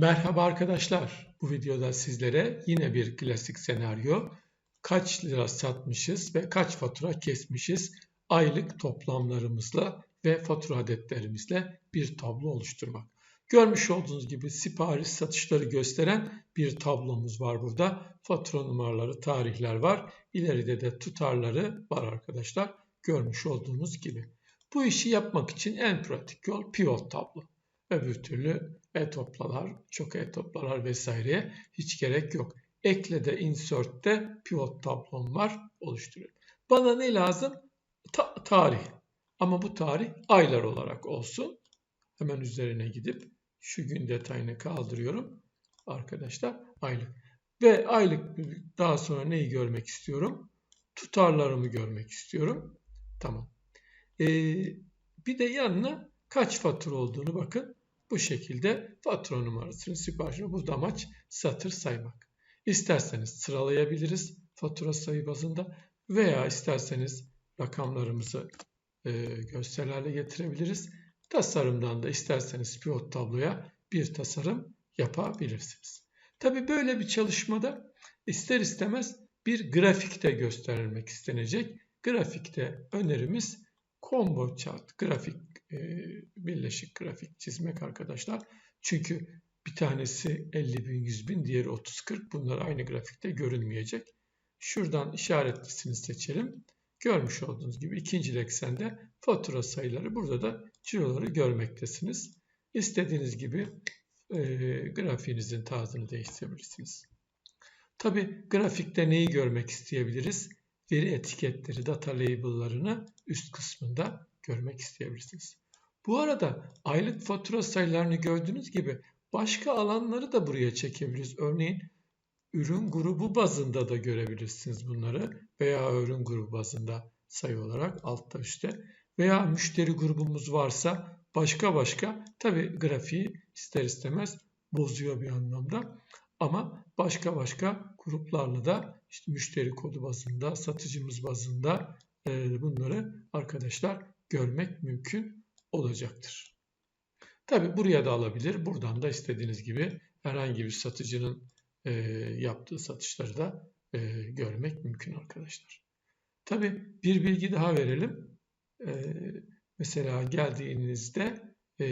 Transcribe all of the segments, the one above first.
Merhaba arkadaşlar. Bu videoda sizlere yine bir klasik senaryo. Kaç lira satmışız ve kaç fatura kesmişiz aylık toplamlarımızla ve fatura adetlerimizle bir tablo oluşturmak. Görmüş olduğunuz gibi sipariş satışları gösteren bir tablomuz var burada. Fatura numaraları, tarihler var. İleride de tutarları var arkadaşlar. Görmüş olduğunuz gibi. Bu işi yapmak için en pratik yol pivot tablo. Öbür türlü e-toplalar, çok e-toplalar vesaireye hiç gerek yok. Ekle de insert'te pivot tablom var oluşturuyorum. Bana ne lazım? Ta tarih. Ama bu tarih aylar olarak olsun. Hemen üzerine gidip şu gün detayını kaldırıyorum. Arkadaşlar aylık. Ve aylık daha sonra neyi görmek istiyorum? Tutarlarımı görmek istiyorum. Tamam. Ee, bir de yanına kaç fatura olduğunu bakın. Bu şekilde fatura numarasını siparişini burada amaç satır saymak. İsterseniz sıralayabiliriz fatura sayı bazında veya isterseniz rakamlarımızı e, görsel hale getirebiliriz. Tasarımdan da isterseniz pivot tabloya bir tasarım yapabilirsiniz. Tabi böyle bir çalışmada ister istemez bir grafik de gösterilmek istenecek. Grafikte önerimiz combo chart, grafik e, birleşik grafik çizmek arkadaşlar. Çünkü bir tanesi 50 bin, 100 bin, diğeri 30, 40. Bunlar aynı grafikte görünmeyecek. Şuradan işaretlisini seçelim. Görmüş olduğunuz gibi ikinci eksende fatura sayıları burada da ciroları görmektesiniz. İstediğiniz gibi e, grafiğinizin tarzını değiştirebilirsiniz. Tabi grafikte neyi görmek isteyebiliriz? Veri etiketleri, data label'larını üst kısmında görmek isteyebilirsiniz. Bu arada aylık fatura sayılarını gördüğünüz gibi başka alanları da buraya çekebiliriz. Örneğin ürün grubu bazında da görebilirsiniz bunları veya ürün grubu bazında sayı olarak altta üstte veya müşteri grubumuz varsa başka başka tabi grafiği ister istemez bozuyor bir anlamda ama başka başka gruplarla da işte müşteri kodu bazında, satıcımız bazında bunları arkadaşlar görmek mümkün olacaktır. Tabi buraya da alabilir. Buradan da istediğiniz gibi herhangi bir satıcının e, yaptığı satışları da e, görmek mümkün arkadaşlar. Tabi bir bilgi daha verelim. E, mesela geldiğinizde e,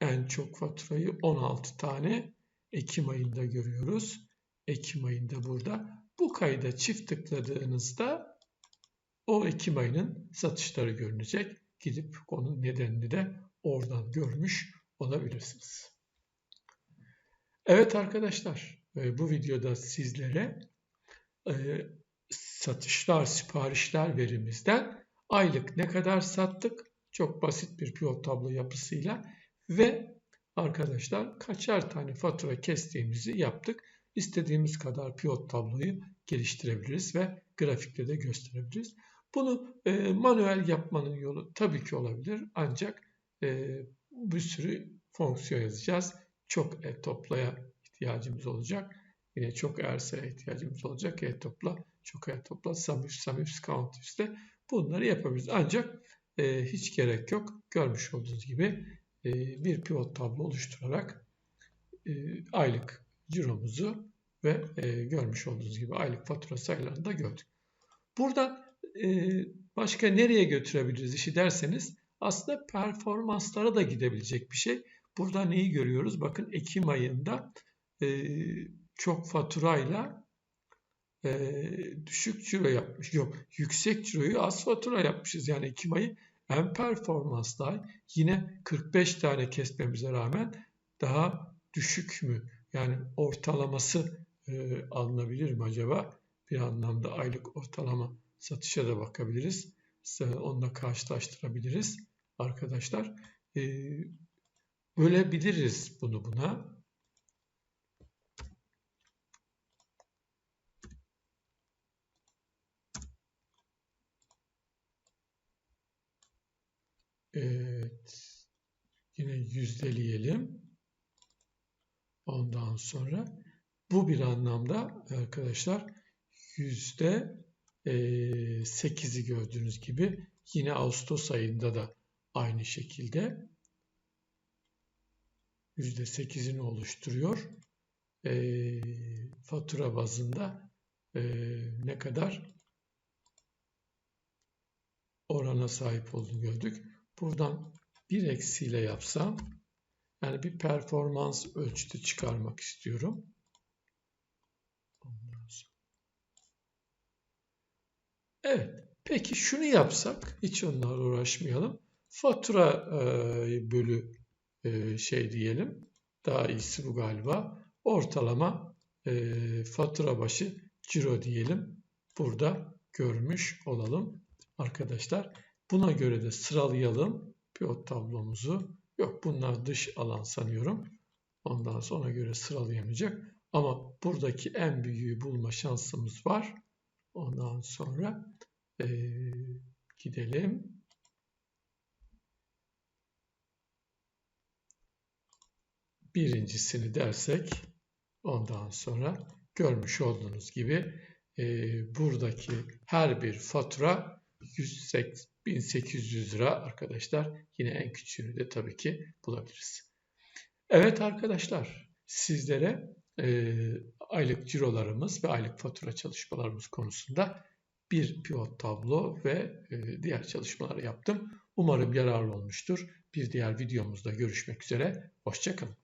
en çok faturayı 16 tane Ekim ayında görüyoruz. Ekim ayında burada. Bu kayda çift tıkladığınızda o Ekim ayının satışları görünecek. Gidip onun nedenini de oradan görmüş olabilirsiniz. Evet arkadaşlar e, bu videoda sizlere e, satışlar, siparişler verimizden aylık ne kadar sattık çok basit bir pivot tablo yapısıyla ve arkadaşlar kaçar tane fatura kestiğimizi yaptık. İstediğimiz kadar pivot tabloyu geliştirebiliriz ve grafikte de gösterebiliriz. Bunu e, manuel yapmanın yolu tabii ki olabilir ancak e, bir sürü fonksiyon yazacağız. Çok e toplaya ihtiyacımız olacak. Yine çok erseye ihtiyacımız olacak. E topla, çok e topla, sum if, count if'te bunları yapabiliriz. Ancak e, hiç gerek yok. Görmüş olduğunuz gibi bir pivot tablo oluşturarak e, aylık ciromuzu ve e, görmüş olduğunuz gibi aylık fatura sayılarını da gördük. Buradan e, başka nereye götürebiliriz işi derseniz aslında performanslara da gidebilecek bir şey. Burada neyi görüyoruz? Bakın Ekim ayında e, çok faturayla e, düşük ciro yapmış. Yok yüksek ciroyu az fatura yapmışız. Yani Ekim ayı en performanslı ay. Yine 45 tane kesmemize rağmen daha düşük mü? Yani ortalaması e, alınabilir mi acaba? Bir anlamda aylık ortalama satışa da bakabiliriz. Onunla karşılaştırabiliriz arkadaşlar. E, bölebiliriz bunu buna. Evet. Yine yüzdeleyelim. Ondan sonra bu bir anlamda arkadaşlar yüzde 8'i gördüğünüz gibi yine Ağustos ayında da aynı şekilde %8'ini oluşturuyor. Ee, fatura bazında e, ne kadar orana sahip olduğunu gördük. Buradan bir eksiyle yapsam yani bir performans ölçütü çıkarmak istiyorum. Evet. Peki şunu yapsak, hiç onlarla uğraşmayalım. Fatura e, bölü e, şey diyelim. Daha iyisi bu galiba. Ortalama e, fatura başı ciro diyelim. Burada görmüş olalım arkadaşlar. Buna göre de sıralayalım pivot tablomuzu. Yok bunlar dış alan sanıyorum. Ondan sonra göre sıralayamayacak. Ama buradaki en büyüğü bulma şansımız var. Ondan sonra e, gidelim. Birincisini dersek ondan sonra görmüş olduğunuz gibi e, buradaki her bir fatura 1800 lira arkadaşlar. Yine en küçüğünü de tabii ki bulabiliriz. Evet arkadaşlar sizlere e, aylık cirolarımız ve aylık fatura çalışmalarımız konusunda bir pivot tablo ve e, diğer çalışmaları yaptım. Umarım yararlı olmuştur. Bir diğer videomuzda görüşmek üzere. Hoşçakalın.